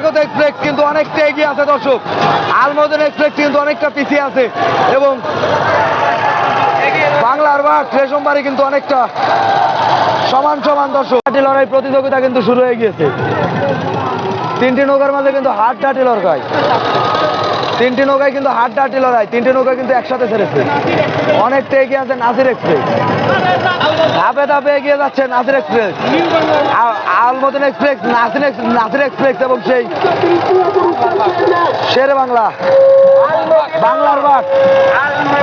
আগত এক্সপ্রেস কিন্তু অনেকটা এগিয়ে আছে দর্শক। আলমোদন এক্সপ্রেস কিন্তু অনেকটা পিছিয়ে আছে এবং বাংলার বা রেশমবাড়ি কিন্তু অনেকটা সমান সমান দর্শক। হাটি লড়াই প্রতিযোগিতা কিন্তু শুরু হয়ে গিয়েছে। তিনটি নৌকার মাঝে কিন্তু হাট ডাটি লড়াই। তিনটি নৌকায় কিন্তু হাট ডাটি লড়াই, তিনটি নৌকা কিন্তু একসাথে ছেড়েছে অনেকটা এগিয়ে আছে নাসির এক্সপ্রেস। ধাপে ধাপে এগিয়ে যাচ্ছে Nasir express. Alamdin express, Nasir Nasir express এবং সেই শের বাংলা। বাংলার বাঘ।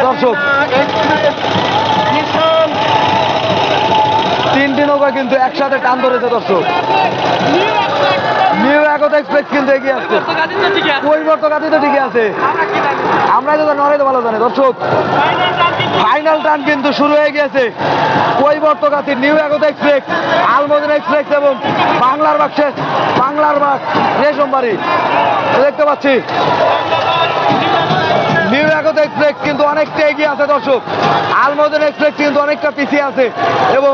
দর্শক, তিনটি নৌকা কিন্তু একসাথে টান ধরেছে দর্শক। এক্সপ্রেস কিন্তু এগিয়ে আসছে। পরিবর্তন তো ঠিকই আছে। আমরা তো জানি ভালো জানে। দর্শক ফাইনাল টান কিন্তু শুরু হয়ে গিয়েছে। New Ekta express Alamdin express এবং বাংলার বাগ শেষ। বাংলার বাগ রেশমবাড়ি দেখতে পাচ্ছি। নিউ একতা এক্সপ্রেস কিন্তু অনেকটা এগিয়ে আছে দর্শক। আলমদিন এক্সপ্রেস কিন্তু অনেকটা পিছিয়ে আছে এবং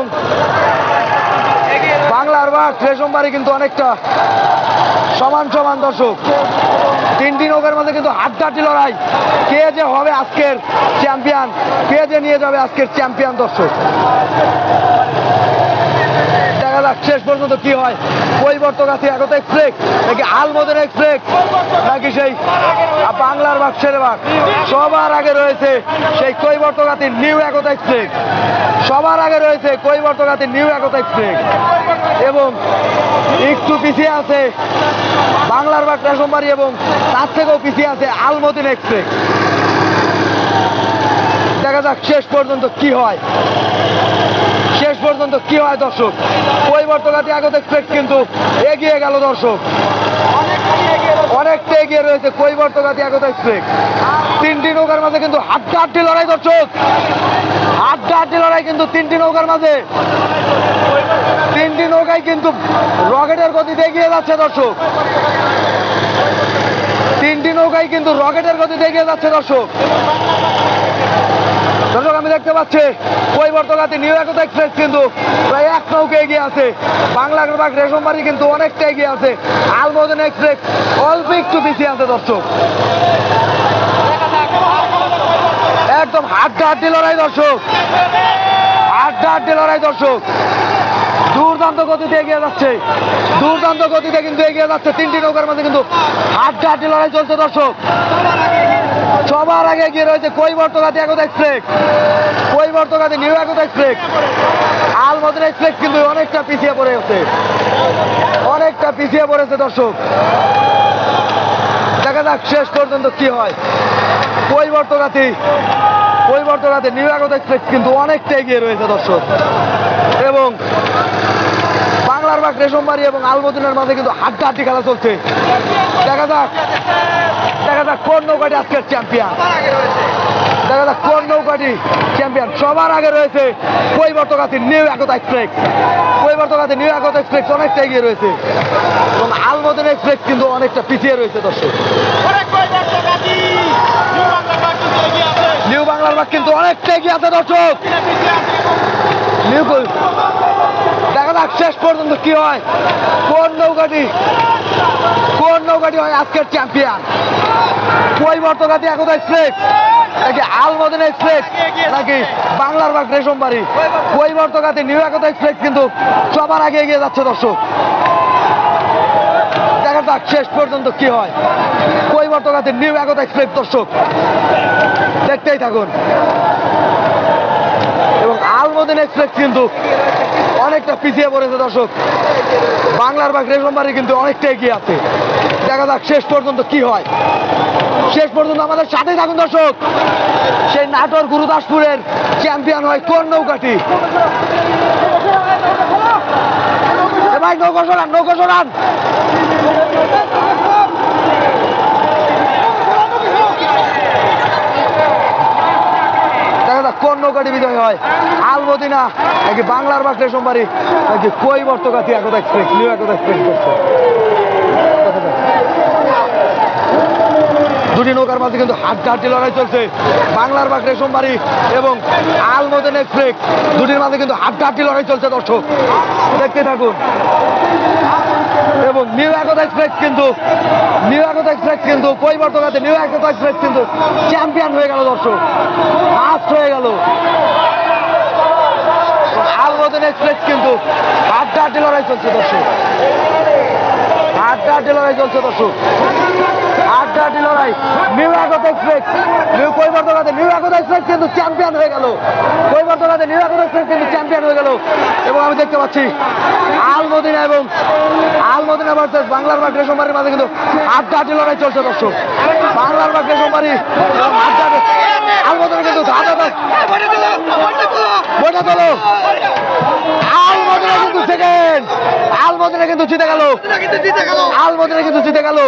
বাংলার বাগ রেশমবাড়ি কিন্তু অনেকটা সমান সমান দর্শক। তিন তিনটি নৌকার মধ্যে কিন্তু হাড্ডাটি লড়াই। কে যে হবে আজকের চ্যাম্পিয়ন কে যে নিয়ে যাবে আজকের চ্যাম্পিয়ন দর্শক? দেখা যাক শেষ পর্যন্ত কি হয়? পরিবর্তন আছে আগত এক্সপ্রেস নাকি আলমদের এক্সপ্রেস নাকি সেই বাংলার বাগ ছেড়ে বাগ সবার আগে রয়েছে সেই কৈবর্তগাতি নিউ একতা এক্সপ্রেস সবার আগে রয়েছে কৈবর্তগাতি নিউ একতা এক্সপ্রেস এবং একটু পিছিয়ে আছে বাংলার বাগ রেশমবাড়ি এবং তার থেকেও পিছিয়ে আছে আলমদিন এক্সপ্রেস দেখা যাক শেষ পর্যন্ত কি হয়। পর্যন্ত কি হয় দর্শক? পরিবর্তকাতি আগত এক্সপ্রেস কিন্তু এগিয়ে গেল দর্শক। অনেকটা এগিয়ে রয়েছে কৈবর্তকাতি আগত এক্সপ্রেস তিনটি নৌকার মাঝে কিন্তু হাড্ডা হাড্ডি লড়াই দর্শক। হাড্ডা হাড্ডি লড়াই কিন্তু তিনটি নৌকার মাঝে। তিনটি নৌকায় কিন্তু রকেটের গতিতে এগিয়ে যাচ্ছে দর্শক। তিনটি নৌকায় কিন্তু রকেটের গতিতে এগিয়ে যাচ্ছে দর্শক। দর্শক, আমি দেখতে পাচ্ছি পরিবর্তনাতে নিউ একতা এক্সপ্রেস কিন্তু প্রায় এক নৌকে এগিয়ে আছে। বাংলা বাগ রেশমবাড়ি কিন্তু অনেকটা এগিয়ে আছে। আলমোদন এক্সপ্রেস অল্প একটু পিছিয়ে আছে দর্শক। একদম হাড্ডা হাড্ডি লড়াই দর্শক। হাড্ডা হাড্ডি লড়াই দর্শক। দুর্দান্ত গতিতে এগিয়ে যাচ্ছে। দুর্দান্ত গতিতে কিন্তু এগিয়ে যাচ্ছে। তিনটি নৌকার মধ্যে কিন্তু হাড্ডা হাড্ডি লড়াই চলছে দর্শক। সবার আগে এগিয়ে রয়েছে Kaibartagati Ekta express Kaibartagati new Ekta express Alamdin express কিন্তু অনেকটা পিছিয়ে পড়ে আছে। অনেকটা পিছিয়ে পড়েছে দর্শক। দেখা যাক শেষ পর্যন্ত কি হয়। কৈবর্তগাতি কৈবর্তগাতি নিউ একতা এক্সপ্রেস কিন্তু অনেকটা এগিয়ে রয়েছে দর্শক। এবং বাংলার বাগ রেশমবাড়ি এবং আলমদিনের মাঝে কিন্তু হাড্ডা হাড্ডি খেলা চলছে। দেখা যাক। দেখা যাক কোন নৌকাটি আজকের চ্যাম্পিয়ন দেখা যাক কোন নৌকাটি চ্যাম্পিয়ন সবার আগে রয়েছে Kaibartakati new Ekta express Kaibartakati new Ekta express অনেকটা এগিয়ে রয়েছে। এবং আলমদিন এক্সপ্রেস কিন্তু অনেকটা পিছিয়ে রয়েছে দর্শক। নিউ বাংলার বাগ কিন্তু অনেকটা এগিয়ে আছে দর্শক। নিউ দেখা শেষ পর্যন্ত কি হয়? কোন নৌকাটি? কোন নৌকাটি হয় আজকের চ্যাম্পিয়ন পরিবর্তকাতি একতা এক্সপ্রেস নাকি আলমদিন এক্সপ্রেস নাকি বাংলার বাগ রেশমবাড়ি? পরিবর্তকাতি নিউ একতা এক্সপ্রেস কিন্তু সবার আগে এগিয়ে যাচ্ছে দর্শক। দেখা যাক শেষ পর্যন্ত কি হয়? পরিবর্তকাতি নিউ একতা এক্সপ্রেস দর্শক। দেখতেই থাকুন। আলমদিন এক্সপ্রেস কিন্তু অনেকটা পিছিয়ে পড়েছে দর্শক। বাংলার বাগ রেশমবাড়ি কিন্তু অনেকটা এগিয়ে আছে। দেখা যাক শেষ পর্যন্ত কি হয়। শেষ পর্যন্ত আমাদের সাথেই থাকুন দর্শক। সেই নাটোর গুরুদাসপুরের চ্যাম্পিয়ন হয় কোন নৌকাটি? ভাই, নৌকা সরান নৌকা সরান। দেখা যাক কোন নৌকাটি বিজয় হয়। আলমদিনা নাকি বাংলার বাস রেশমবাড়ি নাকি Kaibartakati Ekta express new express করছে। দুটি নৌকার মাঝে কিন্তু হাড্ডা হাড্ডি লড়াই চলছে। বাংলার বাগ রেশমবাড়ি এবং আলমদিন এক্সপ্রেস দুটির মাঝে কিন্তু হাড্ডা হাড্ডি লড়াই চলছে দর্শক। দেখতে থাকুন। এবং নিউ একতা এক্সপ্রেস কিন্তু নিউ একতা এক্সপ্রেস কিন্তু পরিবর্তনাতে নিউ একতা এক্সপ্রেস কিন্তু চ্যাম্পিয়ন হয়ে গেল দর্শক। ফার্স্ট হয়ে গেল। এক্সপ্রেস কিন্তু আড্ডা আড্ডি লড়াই চলছে দর্শক। আড্ডা আড্ডি লড়াই চলছে দর্শক। আড্ডা আড্ডি লড়াই। নিউ আগত এক্সপ্রেস নিউ কৈবর্তনাতে নিউ আগত এক্সপ্রেস কিন্তু চ্যাম্পিয়ন হয়ে গেল। কৈবর্তনাতে নিউ আগত এক্সপ্রেস কিন্তু চ্যাম্পিয়ন হয়ে গেল। এবং আমি দেখতে পাচ্ছি আলমদিনা এবং আলমদিনা ভার্সেস বাংলার বাগ রেশমবাড়ির মাঝে কিন্তু আড্ডা আড্ডি লড়াই চলছে দর্শক। বাংলার বাগ রেশমবাড়ি আড্ডা আড্ডি- আলমদিনা কিন্তু ধাঁধা বইটা তোলো আলমদিনা কিন্তু সেকেন্ড আলমদিনা কিন্তু জিতে গেল। আলমদিনা কিন্তু জিতে গেল।